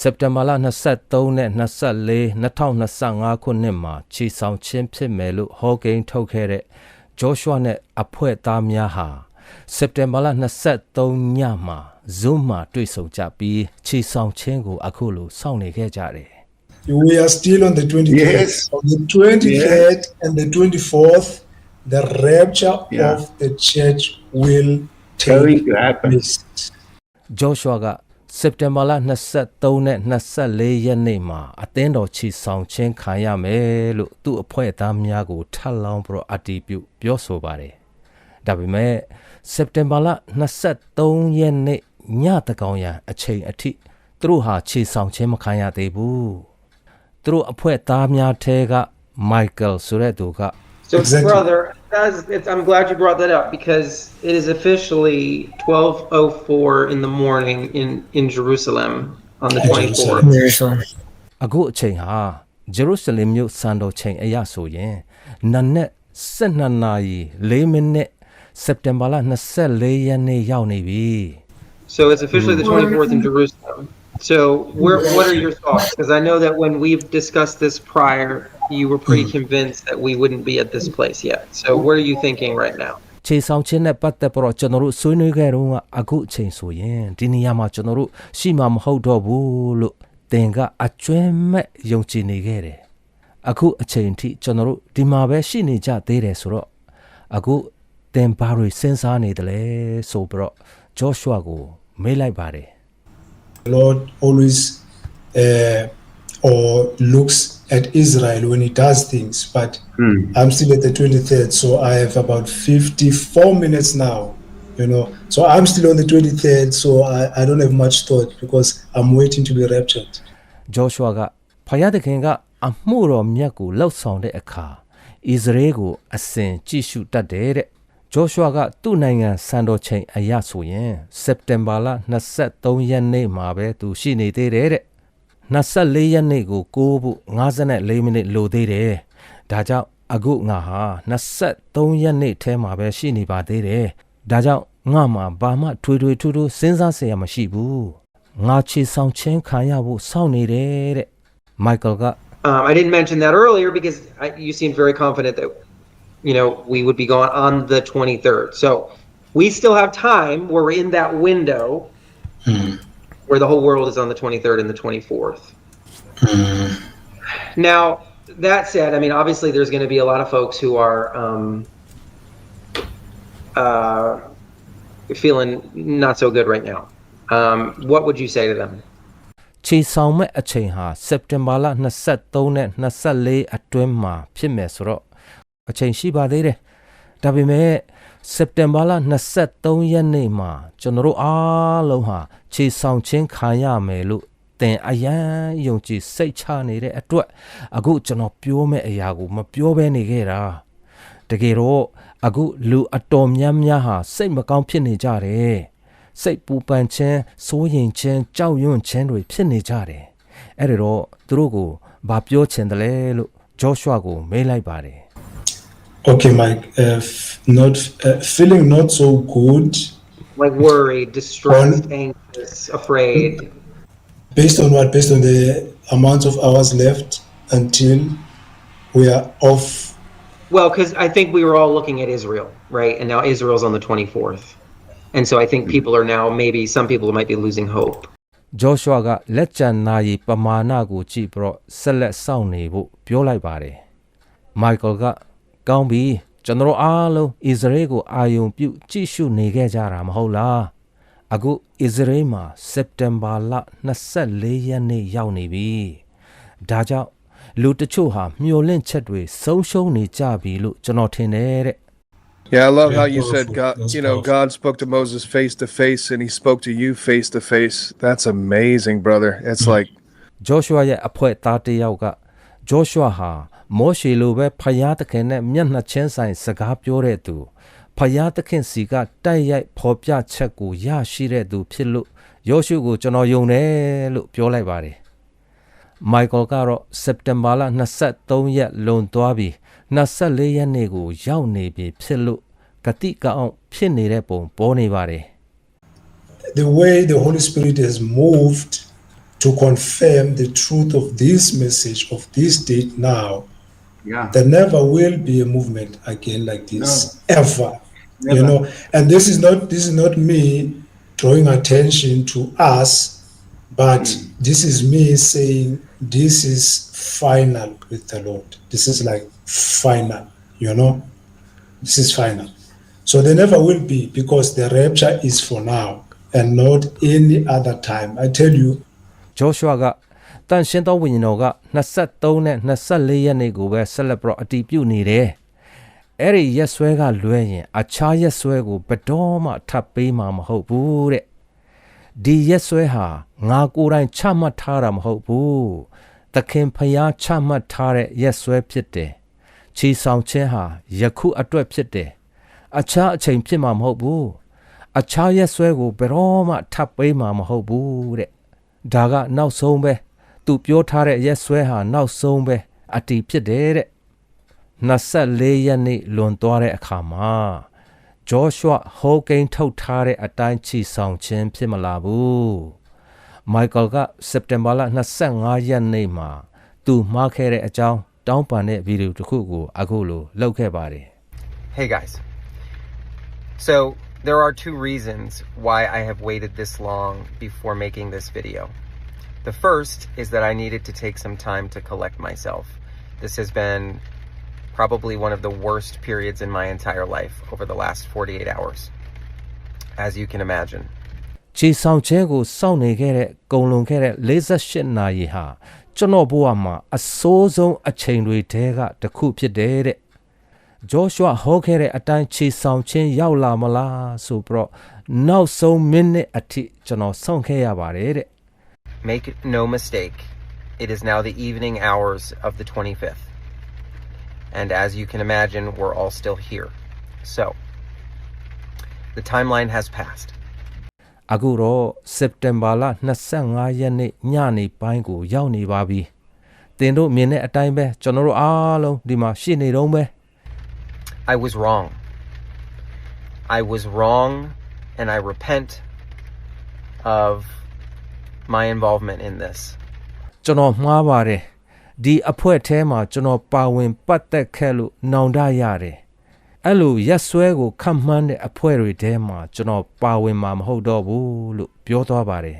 စက်တင်ဘာလ23နဲ့24 2025ခုနှစ်မှာချီဆောင်ခြင်းဖြစ်မယ်လို့ဟောကိန်းထုတ်ခဲ့တဲ့ဂျောရှွာနဲ့အဖွဲ့သားများဟာစက်တင်ဘာလ23ညမှာ Zoom မှာတွေ့ဆုံကြပြီးချီဆောင်ခြင်းကိုအခုလိုစောင့်နေခဲ့ကြတယ် We are still on the 23rd. Yes. On the 23rd and the 24th, the rapture Yeah. of the church will Going take to happen. place. ဂျောရှွာက စက်တင်ဘာလ23နဲ့24ရက်နေ့မှာအသင်းတော်ချီဆောင်ခြင်းခံရမယ်လို့သူ့အဖွဲ့သားများကိုထပ်လောင်းပြီးတော့အတည်ပြုပြောဆိုပါတယ်။ဒါပေမဲ့စက်တင်ဘာလ23ရက်နေ့ညတကောင်ရန်အချိန်အထိသူတို့ဟာချီဆောင်ခြင်းမခံရသေးဘူး။သူတို့အဖွဲ့သားများထဲကမိုက်ကယ်ဆိုတဲ့သူက So, Exactly. brother, that's, it's, I'm glad you brought that up because it is officially 12:04 in the morning in in Jerusalem on the In 24th. Jerusalem. အခုအချိန်ဟာဂျေရုဆလင်မြို့စံတော်ချိန်အရဆိုရင်နနက်12နာရီ4မိနစ်စက်တင်ဘာလ24ရက်နေ့ရောက်နေပြီ So it's officially the 24th in Jerusalem. So, where, what are your thoughts? Because I know that when we've discussed this prior, you were pretty convinced that we wouldn't be at this place yet. So, what are you thinking right now? ခြေဆောင်ခြင်းနဲ့ပတ်သက်ပြီးတော့ကျွန်တော်တို့ဆွေးနွေးခဲ့တော့ကအခုအချိန်ဆိုရင်ဒီနေရာမှာကျွန်တော်တို့ရှိမှမဟုတ်တော့ဘူးလို့သင်ကအကျွမ်းမဲ့ယုံကြည်နေခဲ့တယ်အခုအချိန်ထိကျွန်တော်တို့ဒီမှာပဲရှိနေကြသေးတယ်ဆိုတော့အခုသင်ဘာတွေစဉ်းစားနေတယ်လဲဆိုပြီးတော့ဂျောရှွာကိုမေးလိုက်ပါတယ် The Lord always uh, or looks at Israel when he does things, but I'm still at the 23rd, so I have about 54 minutes now, you know. So I'm still on the 23rd, so I, I don't have much thought because I'm waiting to be raptured. ဂျောရှွာကဖယားသခင်ကအမှုတော်မြတ်ကိုလှုပ်ဆောင်တဲ့အခါဣသရေလကိုအစဉ်ကြည့်ရှုတတ်တယ်တဲ့ ဂျောရှွာကသူ့နိုင်ငံစံတော်ချိန်အရဆိုရင်စက်တင်ဘာလ23ရက်နေ့မှာပဲသူရှိနေသေးတယ်တဲ့24ရက်နေ့ကိုကိုးဖို့54မိနစ်လိုသေးတယ်ဒါကြောင့်အခုငါဟာ23ရက်နေ့ထဲမှာပဲရှိနေပါသေးတယ်ဒါကြောင့်ငါမှာဘာမှထွေထွေထူးထူးစဉ်းစားစရာမရှိဘူးငါချီဆောင်ချင်းခံရဖို့စောင့်နေတယ်တဲ့မိုက်ကယ်က Um, I didn't mention that earlier because I, you seemed very confident that, you know, we would be gone on the 23rd. So we still have time where we're in that window where the whole world is on the 23rd and the 24th. Now, that said, I mean, obviously there's going to be a lot of folks who are um, uh, feeling not so good right now. Um, what would you say to them? ချီဆောင်မဲ့အချိန်ဟာစက်တင်ဘာလ23နဲ့24အတွင်းမှာဖြစ်မယ်ဆိုတော့ အချိန်ရှိပါသေးတယ်ဒါပေမဲ့စက်တင်ဘာလ23ရက်နေ့မှာကျွန်တော်တို့အားလုံးဟာချီဆောင်ချင်းခံရမယ်လို့သင်အယံယုံကြည်စိတ်ချနေတဲ့အတွက်အခုကျွန်တော်ပြောမဲ့အရာကိုမပြောဘဲနေခဲ့တာတကယ်တော့အခုလူအတော်များများဟာစိတ်မကောင်းဖြစ်နေကြတယ်စိတ်ပူပန်ခြင်းစိုးရိမ်ခြင်းကြောက်ရွံ့ခြင်းတွေဖြစ်နေကြတယ်အဲ့ဒါတော့သူတို့ကိုဘာပြောချင်တယ်လဲလို့ဂျောရှွာကိုမေးလိုက်ပါတယ် Okay, Mike, uh, f- not uh, feeling not so good Like worried, distressed, anxious, afraid? based on what? Based on the amount of hours left until we are off. Well, because I think we were all looking at Israel, right? And now Israel's on the 24th. And so I think people are now, maybe some people might be losing hope. ဂျောရှွာကလက်ကျန်နာရီပမာဏကိုကြည့်ပြီးတော့ဆက်လက်စောင့်နေဖို့ပြောလိုက်ပါတယ်မိုက် ကယ်ကကောင်းပြီကျွန်တော်အားလုံးဣသရေလကိုအာယုံပြုကြည့်ရှုနေခဲ့ကြတာမဟုတ်လားအခုဣသရေလမှာစက်တင်ဘာလ24ရက်နေ့ရောက်နေပြီဒါကြောင့်လူတချို့ဟာမျောလင့်ချက်တွေဆုံးရှုံးနေကြပြီလို့ကျွန်တော်ထင်တယ်တဲ့ Yeah, I love Yeah, how you said powerful. God, That's you know, powerful. God spoke to Moses face to face and he spoke to you face to face. That's amazing, brother. It's like ဂျောရှွာရဲ့အဖွဲ့သားတစ်ယောက်ကဂျောရှွာဟာ မောရှေလိုပဲဖယားသခင်နဲ့မျက်နှာချင်းဆိုင်စကားပြောတဲ့သူဖယားသခင်စီကတိုက်ရိုက်ဖော်ပြချက်ကိုရရှိတဲ့သူဖြစ်လို့ယောရှုကိုကျွန်တော်ယုံတယ်လို့ပြောလိုက်ပါတယ်မိုက်ကယ်ကတော့စက်တင်ဘာလ23ရက်လွန်သွားပြီး24ရက်နေ့ကိုရောက်နေပြီဖြစ်လို့ဂတိကအောင်ဖြစ်နေတဲ့ပုံပေါ်နေပါတယ် The way the Holy Spirit has moved to confirm the truth of this message of this date now, Yeah. There never will be a movement again like this no. ever. Never. You know, and this is not this is not me drawing attention to us, but mm. this is me saying this is final with the Lord. This is like final, you know. This is final. So there never will be because the rapture is for now and not any other time. I tell you. ジョシュアが、但先到ウィニノが23နဲ့24ရက်နေ့ကိုပဲဆက်လက်ပြီးတော့အတည်ပြုနေတယ်။အဲ့ဒီရက်ဆွဲကလွဲရင် အခြားရက်ဆွဲကိုဘယ်တော့မှထပ်ပေးမှာမဟုတ်ဘူးတဲ့။ဒီရက်ဆွဲဟာငါကိုယ်တိုင်ချမှတ်ထားတာမဟုတ်ဘူး။သခင်ဖျားချမှတ်ထားတဲ့ရက်ဆွဲဖြစ်တယ်။ချီဆောင်ခြင်းဟာယခုအတွက်ဖြစ်တယ်။အခြားအချိန်ဖြစ်မှာမဟုတ်ဘူး။အခြားရက်ဆွဲကိုဘယ်တော့မှထပ်ပေးမှာမဟုတ်ဘူးတဲ့။ဒါကနောက်ဆုံးပဲ သူပြောထားတဲ့ရက်ဆွဲဟာနောက်ဆုံးပဲအတီးဖြစ်တယ်တဲ့24ရက်နေ့လွန်သွားတဲ့အခါမှာဂျောရှွာဟိုကိန်းထုတ်ထားတဲ့အတိုင်းချီဆောင်ခြင်းဖြစ်မလာဘူးမိုက်ကယ်ကစက်တင်ဘာလ25ရက်နေ့မှာသူမှားခဲ့တဲ့အကြောင်းတောင်းပန်တဲ့ဗီဒီယိုတစ်ခုကိုအခုလိုလုပ်ခဲ့ပါတယ် Hey guys. So, there are two reasons why I have waited this long before making this video. The first is that I needed to take some time to collect myself. This has been probably one of the worst periods in my entire life over the last 48 hours, as you can imagine. ခြေဆောင်ခြင်းကိုစောင့်နေခဲ့တဲ့ကုံလွန်ခဲ့တဲ့48နာရီဟာကျွန်တော်ဘဝမှာအဆိုးဆုံးအချိန်တွေတဲကတစ်ခုဖြစ်တယ်တဲ့ဂျောရှွာဟောခဲ့တဲ့အတိုင်းခြေဆောင်ခြင်းရောက်လာမလားဆိုပြီးတော့နောက်ဆုံးမိနစ်အထိကျွန်တော်စောင့်ခဲ့ရပါတယ်တဲ့ Make no mistake, it is now the evening hours of the 25th. And as you can imagine, we're all still here. So, the timeline has passed. အခုတော့စက်တင်ဘာလ25ရက်နေ့ညနေပိုင်းကိုရောက်နေပါပြီတင်တို့မြင်တဲ့အတိုင်းပဲကျွန်တော်တို့အားလုံးဒီမှာရှိနေတော့ပဲ I was wrong. I was wrong, and I repent of my involvement in this. ကျွန်တော်မှားပါတယ်ဒီအဖွဲแท้မှာကျွန်တော်ပါဝင်ပတ်သက်ခဲ့လို့နောင်တရတယ်အဲ့လိုရက်ဆွဲကိုခတ်မှန်းတဲ့အဖွဲတွေထဲမှာကျွန်တော်ပါဝင်မှာမဟုတ်တော့ဘူးလို့ပြောသွားပါတယ်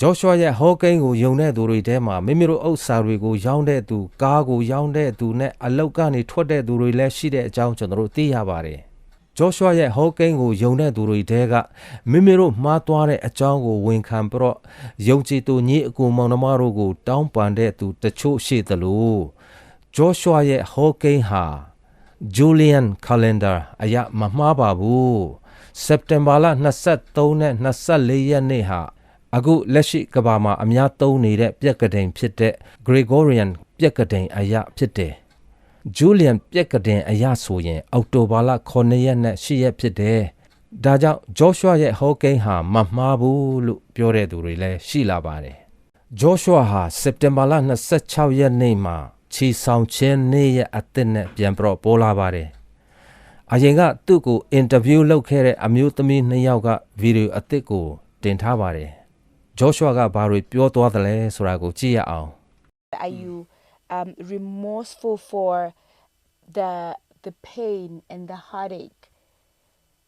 ဂျောရှွာရဲ့ဟောကိန်းကိုယုံတဲ့သူတွေထဲမှာမိမိတို့ဥစ္စာတွေကိုရောင်းတဲ့သူကားကိုရောင်းတဲ့သူနဲ့အလောက်ကနေထွက်တဲ့သူတွေလည်းရှိတဲ့အကြောင်းကျွန်တော်တို့သိရပါတယ် ဂျောရှွာရဲ့ဟောကိန်းကိုယုံတဲ့သူတွေတဲကမိမိတို့မှားသွားတဲ့အကြောင်းကိုဝန်ခံပြီးတော့ယုံကြည်သူညီအကူမောင်နှမတို့ကို တောင်းပန်တဲ့သူတချို့ရှိသလိုဂျောရှွာရဲ့ဟောကိန်းဟာ Julian calendar အရာမမှားပါဘူးစက်တင်ဘာလ23နဲ့24ရက်နေ့ဟာအခုလက်ရှိကမ္ဘာမှာအများသုံးနေတဲ့ပြက်ကတိန်ဖြစ်တဲ့ Gregorian ပြက်ကတိန်အရာဖြစ်တယ် Julian ပြက်ကတင်အရဆိုရင် အောက်တိုဘာလ9ရက်နဲ့10ရက်ဖြစ်တယ်။ဒါကြောင့် Joshua ရဲ့ဟောကိန်းဟာမမှားဘူးလို့ပြောတဲ့သူတွေလည်းရှိလာပါတယ်။ Joshua ဟာစက်တင်ဘာလ26ရက်နေ့မှာခြီဆောင်ခြင်းနေ့ရဲ့အသစ်နဲ့ပြန်ပြီးတော့ပေါ်လာပါတယ်။အရင်ကသူ့ကိုအင်တာဗျူးလုပ်ခဲ့တဲ့အမျိုးသမီးနှစ်ယောက်ကဗီဒီယိုအသစ်ကိုတင်ထားပါတယ်။ Joshua ကဘာတွေပြောသွားသလဲဆိုတာကိုကြည့်ရအောင်။ Are you um, remorseful for the the pain and the heartache?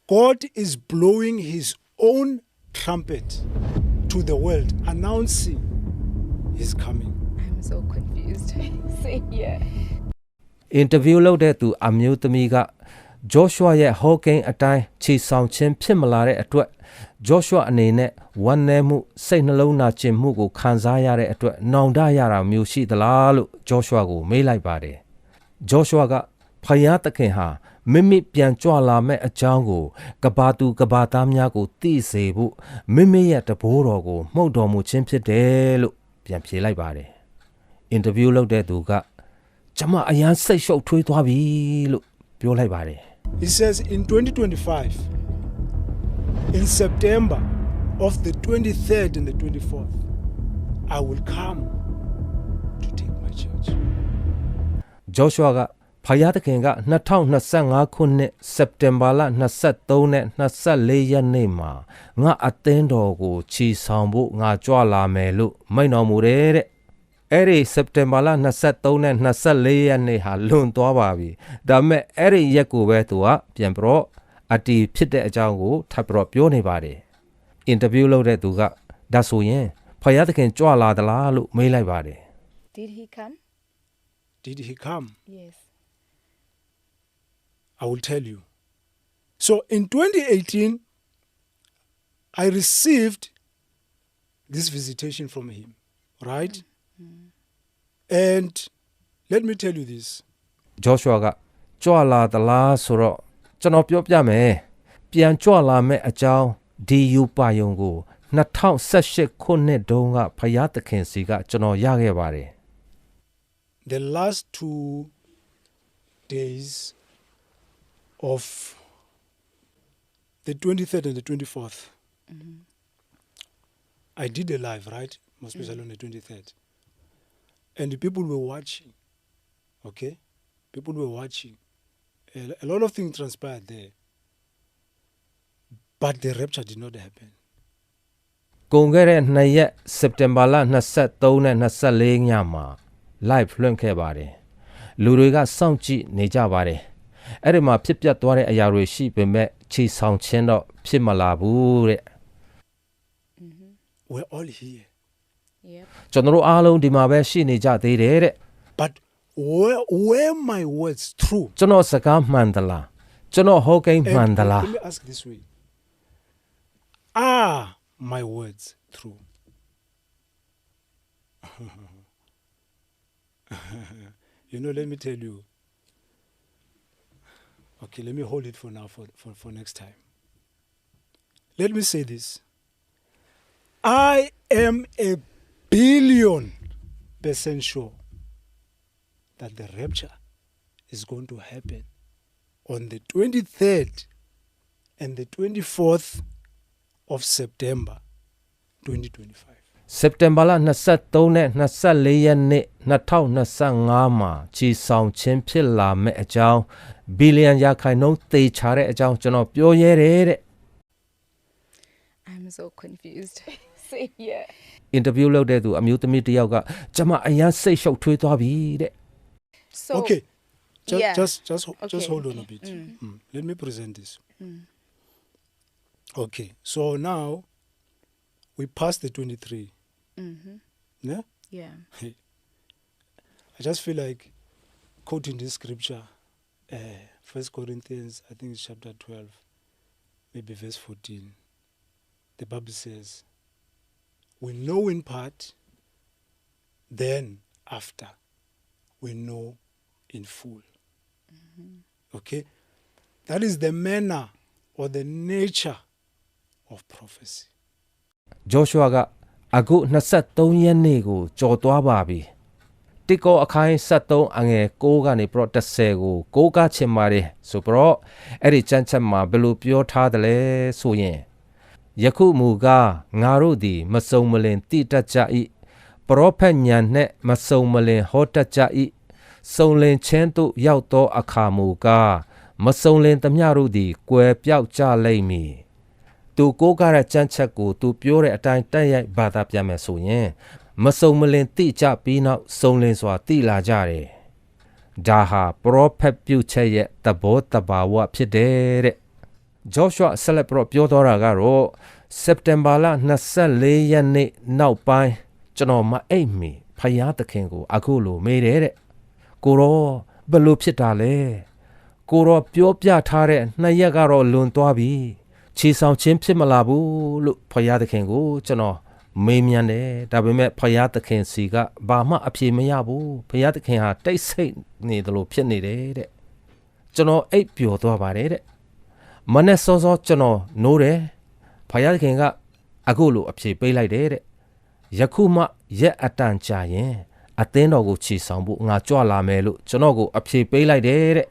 God is blowing his own trumpet to the world, announcing his coming. I'm so confused. Same here. အင်တာဗျူးလုပ်တဲ့သူအမျိုးသမီးက ဂျောရှွာရဲ့ဟောကိန်းအတိုင်းခြေဆောင်ခြင်းဖြစ်မလာတဲ့အတွက်ဂျောရှွာအနေနဲ့ဝမ်းနည်းမှုစိတ်နှလုံးနာကျင်မှုကိုခံစားရတဲ့အတွက်နောင်တရတာမျိုးရှိသလားလို့ဂျောရှွာကိုမေးလိုက်ပါတယ်ဂျောရှွာကဖယားသခင်ဟာမိမိပြန်ကြွလာမဲ့အကြောင်းကိုကဘာသူကဘာသားများကိုသိစေဖို့မိမိရဲ့တဘိုးတော်ကိုမှုတ်တော်မူခြင်းဖြစ်တယ်လို့ပြန်ဖြေလိုက်ပါတယ်အင်တာဗျူးလုပ်တဲ့သူကကျွန်မအရန်စိတ်ရှုပ်ထွေးသွားပြီလို့ပြောလိုက်ပါတယ် He says in 2025, in September of the 23rd and the 24th, I will come to take my church. ဂျောရှွာကဖဖယားသခင်က2025ခုနှစ်စက်တင်ဘာလ23နဲ့24ရက်နေ့မှာငါအသင်းတော်ကိုချီဆောင်ဖို့ငါကြွလာမယ်လို့မိန့်တော်မူတယ်တဲ့ အဲ့ဒီစက်တင်ဘာလ23နဲ့24ရက်နေ့ဟာလွန်သွားပါပြီဒါပေမဲ့အဲ့ဒီရက်ကိုပဲသူကပြန်ပြီးတော့အတီးဖြစ်တဲ့အကြောင်းကိုထပ်ပြီးတော့ပြောနေပါတယ်အင်တာဗျူးလုပ်တဲ့သူကဒါဆိုရင်ဖယားသခင်ကြွလာသလားလို့မေးလိုက်ပါတယ် Did he come? Did he come? Yes. I will tell you. So in 2018, I received this visitation from him, right? And let me tell you this. Joshua ကကြွလာသလားဆိုတော့ကျွန်တော်ပြောပြမယ်ပြန်ကြွလာမဲ့အကြောင်းဒီယူပါယုံကို2018ခုနှစ်တုန်းကဖယားသခင်စီကကျွန်တော်ရခဲ့ပါတယ် The last two days of the 23rd and the 24th, I did a live, right? Most especially on the 23rd. And the people were watching, okay? People were watching. A, a lot of things transpired there. But the rapture did not happen. ကုန်ခဲ့တဲ့2ရက်စက်တင်ဘာလ23နဲ့24ညမှာ live လွှင့်ခဲ့ပါတယ်လူတွေကစောင့်ကြည့်နေကြပါတယ်အဲ့ဒီမှာဖြစ်ပျက်သွားတဲ့အရာတွေရှိပေမဲ့ခြေဆောင်ခြင်းတော့ဖြစ်မလာဘူးတဲ့ We're all here. Yep. ကျွန်တော်တို့အားလုံးဒီမှာပဲရှိနေကြသေးတယ်တဲ့ But were, were my words true? ကျွန်တော်စကားမှန်သလားကျွန်တော်ဟောကိန်း And မှန်သလား Let me ask this way Are my words true? you know, let me tell you. Okay, let me hold it for now, for, for, for next time. Let me say this I am a billion percent sure that the rapture is going to happen on the 23rd and the 24th of September 2025. စက်တင်ဘာလ23နဲ့24ရက်နေ့2025မှာခြီဆောင်ခြင်းဖြစ်လာမဲ့အကြောင်းဘီလီယံရာခိုင်နှုန်းသေချာတဲ့အကြောင်းကျွန်တော်ပြောရဲတယ်တဲ့ I'm so confused. Same here. အင်တာဗျူးလုပ်တဲ့သူအမျိုးသမီးတစ်ယောက်ကကျွန်မအရန်စိတ်ရှုပ်ထွေးသွားပြီတဲ့ So okay, just yeah. just just ho- just Okay, hold on a okay. bit. Mm, Let me present this. Okay, so now we passed the 23. Yeah, yeah. I just feel like quoting this scripture, uh, First Corinthians, I think it's chapter 12, maybe verse 14. The Bible says, "We know in part, then after, we know in full." Okay, that is the manner or the nature of prophecy. Joshua ကအခု23ရက်နေ့ကိုကြော်သွားပါပြီတိကောအခိုင်73အငယ်6ကနေပြတော့10ကိုကိုးကားချင်ပါတယ်ဆိုပြတော့အဲ့ဒီကျမ်းချက်မှာဘယ်လိုပြောထားတယ်လဲဆိုရင် ယခုမူကားငါတို့သည် မစုံမလင်တိတတ်ကြ၏ပရောဖက်ညံနှင့်မစုံမလင်ဟောတတ်ကြ၏စုံလင်ခြင်းသို့ရောက်သောအခါမူကားမစုံလင်သမျှတို့သည်ကွယ်ပြောက်ကြလိမ့်မည်သူကိုးကားတဲ့ကြမ်းချက်ကိုသူပြောတဲ့အတိုင်းတက်ရိုက်ဘာသာပြန်မယ်ဆိုရင်မစုံမလင်တိကြပြီးနောက်စုံလင်စွာတိလာကြတယ်။ဒါဟာပရောဖက်ပြုချက်ရဲ့သဘောတဘာဝဖြစ်တယ်တဲ့။ Joshua ဆက်လက်ပြီးတော့ပြောတော့တာကတော့စက်တင်ဘာလ24ရက်နေ့နောက်ပိုင်းကျွန်တော်မအိပ်မီဖယားသခင်ကို အခုလိုမေးတယ်တဲ့။ကိုရောဘယ်လိုဖြစ်တာလဲ။ကိုတော့ပြောပြထားတဲ့နှစ်ရက်ကတော့လွန်သွားပြီခြေဆောင်ချင်းဖြစ်မလာဘူးလို့ဖယားသခင်ကိုကျွန်တော်မေးမြန်းတယ်ဒါပေမဲ့ဖယားသခင်စီကဘာမှအဖြေမရဘူးဖယားသခင်ဟာတိတ်ဆိတ်နေတယ်လို့ဖြစ်နေတယ်တဲ့ကျွန်တော်အိပ်ပျော်သွားပါတယ်တဲ့ မနေ့စောစောကျွန်တော်နိုးတယ်ဖယားသခင်ကအခုလိုအဖြေပေးလိုက်တယ်တဲ့ယခုမှရက်အတန်ကြာရင်အသင်းတော်ကိုခြေဆောင်ဖို့ငါကြွလာမယ်လို့ကျွန်တော်ကိုအဖြေပေးလိုက်တယ်တဲ့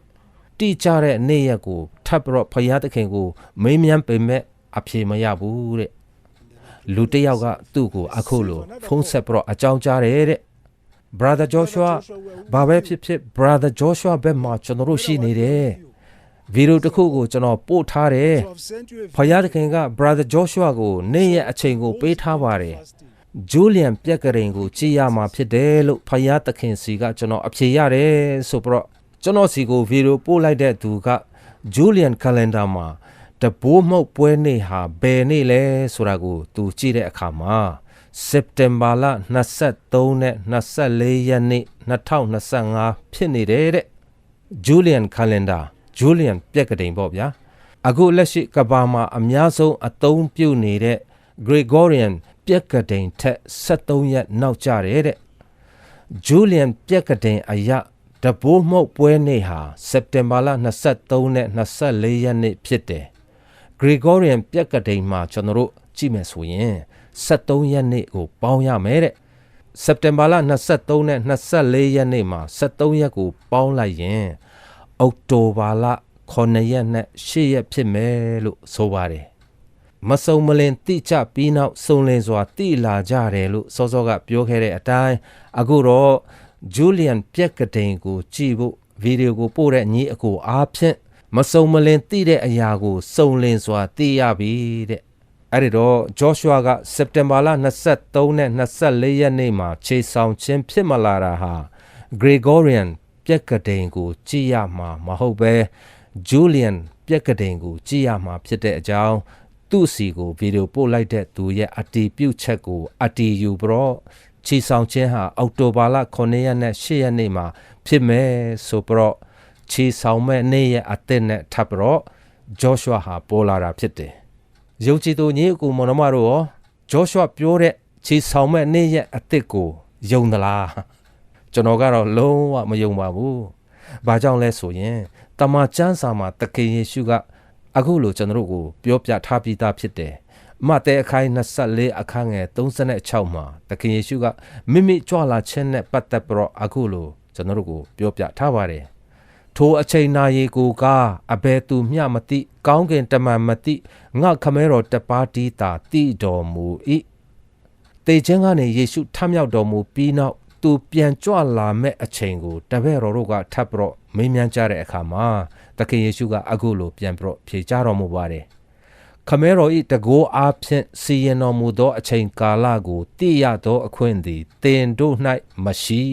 တိကျတဲ့နေ့ရက်ကိုထပ်ပြီးတော့ဖယားသခင်ကိုမေးမြန်းပေမဲ့အဖြေမရဘူးတဲ့လူတစ်ယောက်ကသူ့ကိုအခုလိုဖုန်းဆက်ပြီးတော့အကြောင်းကြားတယ်တဲ့ brother Joshua ဘာပဲဖြစ်ဖြစ် brother Joshua ဘက်မှာကျွန်တော်တို့ရှိနေတယ် ဗီဒီယိုတစ်ခုကိုကျွန်တော်ပို့ထားတယ်ဖယားသခင်က brother Joshua ကိုနေ့ရက်အချိန်ကိုပေးထားပါတယ်ဂျူလီယန်ပြက်ကရင်ကိုကြည်ရမှာဖြစ်တယ်လို့ဖယားသခင်စီကကျွန်တော်အဖြေရတယ်ဆိုပြီးတော့ကျွန်တော်စီကိုဗီဒီယိုပို့လိုက်တဲ့သူကဂျူလီယန်ကလန်ဒါမှာတဘိုးမှုတ်ပွဲနေ့ဟာဘယ်နေ့လဲဆိုတာကိုသူကြည့်တဲ့အခါမှာစက်တင်ဘာလ23နဲ့24ရက်နေ့2025ဖြစ်နေတယ်တဲ့ Julian calendar Julian ပြက်ကတိန်ပေါ့ဗျာအခုလက်ရှိကဘာမှာအများဆုံးအသုံးပြုနေတဲ့ Gregorian ပြက်ကတိန်ထက်73ရက်နောက်ကျတယ်တဲ့ Julian ပြက်ကတိန်အရတဘိုးမှုတ်ပွဲနေ့ဟာစက်တင်ဘာလ23နဲ့24ရက်နေ့ဖြစ်တယ် Gregorian ပြက်ကတိန်မှာကျွန်တော်တို့ကြည့်မယ်ဆိုရင်73ရက်နေ့ကိုပေါင်းရမယ်တဲ့စက်တင်ဘာလ23နဲ့24ရက်နေ့မှာ73ရက်ကိုပေါင်းလိုက်ရင် အောက်တိုဘာလ9ရက်နဲ့10ရက်ဖြစ်မယ်လို့ဆိုပါတယ်မစုံမလင်တိကျပြီးနောက်စုံလင်စွာတိလာကြတယ်လို့စောစောကပြောခဲ့တဲ့အတိုင်းအခုတော့ဂျူလီယန်ပြက်ကတိန်ကိုကြည့်ဖို့ဗီဒီယိုကိုပို့တဲ့ညီအကိုအားဖြင့်မစုံမလင်တိတဲ့အရာကိုစုံလင်စွာသိရပြီတဲ့အဲ့ဒီတော့ Joshua ကစက်တင်ဘာလ23နဲ့24ရက်နေ့မှာခြေဆောင်ခြင်းဖြစ်မလာတာဟာ Gregorian ပြက်ကတိန်ကိုကြည့်ရမှာမဟုတ်ပဲ Julian ပြက်ကတိန်ကိုကြည့်ရမှာဖြစ်တဲ့အကြောင်းသူ့စီကိုဗီဒီယိုပို့လိုက်တဲ့သူရဲ့အတီးပြုတ်ချက်ကိုအတီးယူပြီးတော့ခြေဆောင်ခြင်းဟာအောက်တိုဘာလ9ရက်နဲ့10ရက်နေ့မှာဖြစ်မယ်ဆိုပြီးတော့ခြေဆောင်မဲ့နေ့ရဲ့အသက်နဲ့ထပ်ပြီးတော့ Joshua ဟာပေါ်လာတာဖြစ်တယ်။ယုံကြည်သူညီအကိုမောင်နှမတို့ရော Joshua ပြောတဲ့ခြေဆောင်မဲ့နေ့ရဲ့အသက်ကိုယုံသလား။ ကျွန်တော်ကတော့လုံးဝမယုံပါဘူး။ဘာကြောင့်လဲဆိုရင်တမန်ကျမ်းစာမှာတခင်ယေရှုကအခုလိုကျွန်တော်တို့ကိုပြောပြထားပြီးသားဖြစ်တယ်။မဿဲအခိုင်24အခန်းငယ်36မှာတခင်ယေရှုကမိမိကြွလာခြင်းနဲ့ပတ်သက်ပြီးတော့အခုလိုကျွန်တော်တို့ကိုပြောပြထားပါတယ်။ထိုအချိန်နာရီကိုကအဘယ်သူမျှမသိကောင်းကင်တမန်မသိငါခမဲတော်တပါးတီးတာတိတော်မူ၏တေခြင်းကနေယေရှုထမြောက်တော်မူပြီးနောက် သူပြန်ကြွလာမဲ့အချိန်ကိုတပည့်တော်တို့ကထပ်ပြီးတော့မေးမြန်းကြတဲ့အခါမှာသခင်ယေရှုကအခုလိုပြန်ပြီးတော့ဖြေကြားတော်မူပါတယ်ခမဲတော်ဤတကိုးအားဖြင့်စီရင်တော်မူသောအချိန်ကာလကိုသိရသောအခွင့်သည်တင်တို့၌မရှိ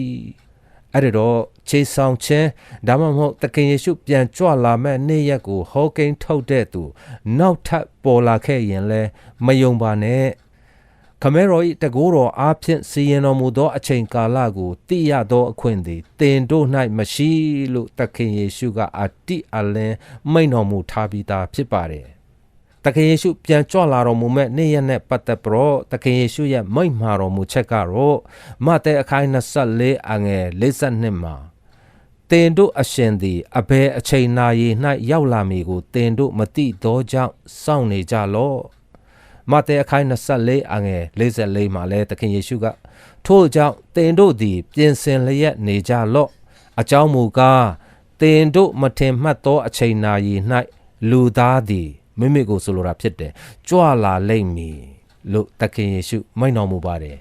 အဲ့ဒါတော့ခြေဆောင်ခြင်းဒါမှမဟုတ်သခင်ယေရှုပြန်ကြွလာမဲ့နေ့ရက်ကိုဟောကိန်းထုတ်တဲ့သူ နောက်ထပ်ပေါ်လာခဲ့ရင်လဲမယုံပါနဲ့ ခမဲတော်ဤတကိုးတော်အားဖြင့်စီရင်တော်မူသောအချိန်ကာလကိုသိရသောအခွင့်သည်တင်တို့၌မရှိလို့သခင်ယေရှုကအတိအလင်းမိန့်တော်မူထားပြီးသားဖြစ်ပါတယ်။သခင်ယေရှုပြန်ကြွလာတော်မူမဲ့နေ့ရက်နဲ့ပတ်သက်ပြီးတော့သခင်ယေရှုရဲ့မိန့်မှာတော်မူချက်ကတော့မဿဲအခိုင်24အငယ်52မှာတင်တို့အရှင်သည်အဘယ်အချိန်နာရီ၌ရောက်လာမည်ကိုတင်တို့မသိသောကြောင့်စောင့်နေကြလော့ မဿဲအခိုင်24အငယ်44မှာလဲသခင်ယေရှုကထို့ကြောင့်တင်တို့သည် ပြင်ဆင်လျက်နေကြလော့အကြောင်းမူကားတင်တို့မထင်မှတ်သောအချိန်နာရီ၌လူသားသည်မိမိကိုဆိုလိုတာဖြစ်တယ်ကြွလာလိမ့်မည်လို့သခင်ယေရှုမိန့်တော်မူပါတယ်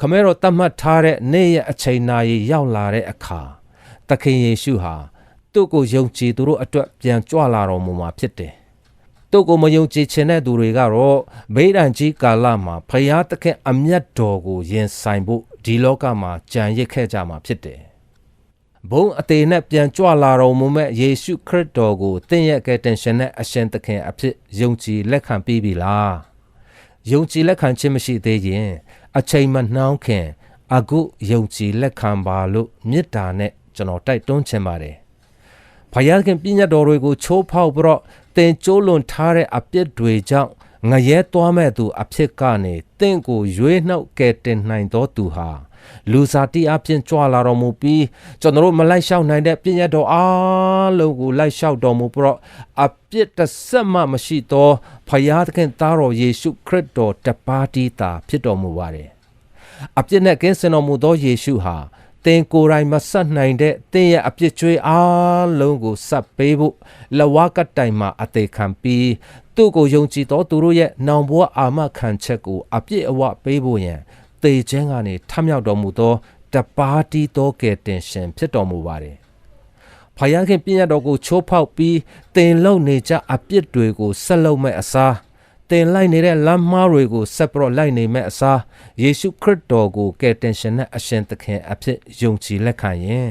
ခမဲတော်တတ်မှတ်ထားတဲ့နေ့ရက်အချိန်နာရီရောက်လာတဲ့အခါသခင်ယေရှုဟာသူ့ကိုယုံကြည်သူတို့အတွက်ပြန်ကြွလာတော်မူမှာဖြစ်တယ် သူ့ကိုမယုံကြည်ခြင်းတဲ့သူတွေကတော့ဗိဒံကြီးကာလမှာဖျားသခင်အမျက်တော်ကိုရင်ဆိုင်ဖို့ဒီလောကမှာကြံရစ်ခဲ့ကြမှာဖြစ်တယ်ဘုံအသေးနဲ့ပြန်ကြွလာတော်မူမဲ့ယေရှုခရစ်တော်ကိုတင့်ရဲ့ကယ်တင်ရှင်နဲ့အရှင်သခင်အဖြစ်ယုံကြည်လက်ခံပြီးပြီလားယုံကြည်လက်ခံခြင်းမရှိသေးရင်အချိန်မနှောင်းခင်အခုယုံကြည်လက်ခံပါလို့မေတ္တာနဲ့ကျွန်တော်တိုက်တွန်းချင်ပါတယ်ဖယားခင်ပြည့်ညတ်တော်တွေကိုချိုးဖောက်ပြီးတော့ တင်ကျိုးလွန်ထားတဲ့အပြစ်တွေကြောင့်ငရဲသွားမဲ့သူအဖြစ်ကနေတင့်ကိုရွေးနှောက်ကယ်တင်နိုင်သောသူဟာလူစားတိအပြင်ကြွလာတော်မူပြီးကျွန်တော်တို့မလိုက်လျှောက်နိုင်တဲ့ပြည့်ညတ်တော်အားလုံးကိုလိုက်လျှောက်တော်မူပြီးတော့အပြစ်တစ်ဆက်မှမရှိသောဖယားသခင်သားတော်ယေရှုခရစ်တော်တပါးတီးတာဖြစ်တော်မူပါတယ်အပြစ်နဲ့ကင်းစင်တော်မူသောယေရှုဟာ သင်ကိုယ်တိုင်မဆက်နိုင်တဲ့သင်ရဲ့အပြစ်ကြွေးအားလုံးကိုဆက်ပေးဖို့လဝကတိုင်မှာအသေးခံပြီးသူ့ကိုယုံကြည်သောသူတို့ရဲ့နောင်ဘဝအာမခံချက်ကိုအပြည့်အဝပေးဖို့ရန်တေခြင်းကနေထမြောက်တော်မူသောတပါးတီးသောကယ်တင်ရှင်ဖြစ်တော်မူပါတယ်။ဖခင်ပြည့်ရတော်ကိုချိုးဖောက်ပြီးတင်လုံနေကြအပြစ်တွေကိုဆက်လုပ်မဲ့အစား တင်လိုက်နေတဲ့လမ်းမားတွေကိုဆက်ပြတော့လိုက်နေမဲ့အစားယေရှုခရစ်တော်ကိုကယ်တင်ရှင်နဲ့အရှင်သခင်အဖြစ်ယုံကြည်လက်ခံရင်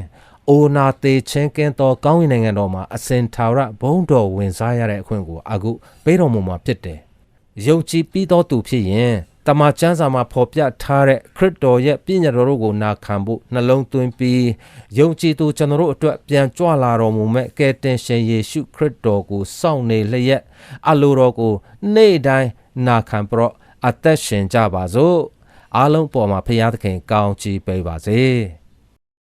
အိုနာသေးချင်းကင်းတော်ကောင်းကင်နိုင်ငံတော်မှာအစဉ်ထာဝရဘုန်းတော်ဝင်စားရတဲ့အခွင့်ကိုအခုပေးတော်မူမှာဖြစ်တယ်။ယုံကြည်ပြီးသောသူဖြစ်ရင် တမန်ကျမ်းစာမှာဖော်ပြထားတဲ့ခရစ်တော်ရဲ့ပြည့်ညတ်တော်တို့ကိုနာခံဖို့နှလုံးသွင်းပြီးယုံကြည်သူကျွန်တော်တို့အတွက်ပြန်ကြွလာတော်မူမဲ့ကယ်တင်ရှင်ယေရှုခရစ်တော်ကိုစောင့်နေလျက်အလိုတော်ကိုနေ့တိုင်းနာခံပြီးတော့အသက်ရှင်ကြပါစို့အားလုံးပေါ်မှာဖခင်သခင်ကောင်းချီးပေးပါစေ။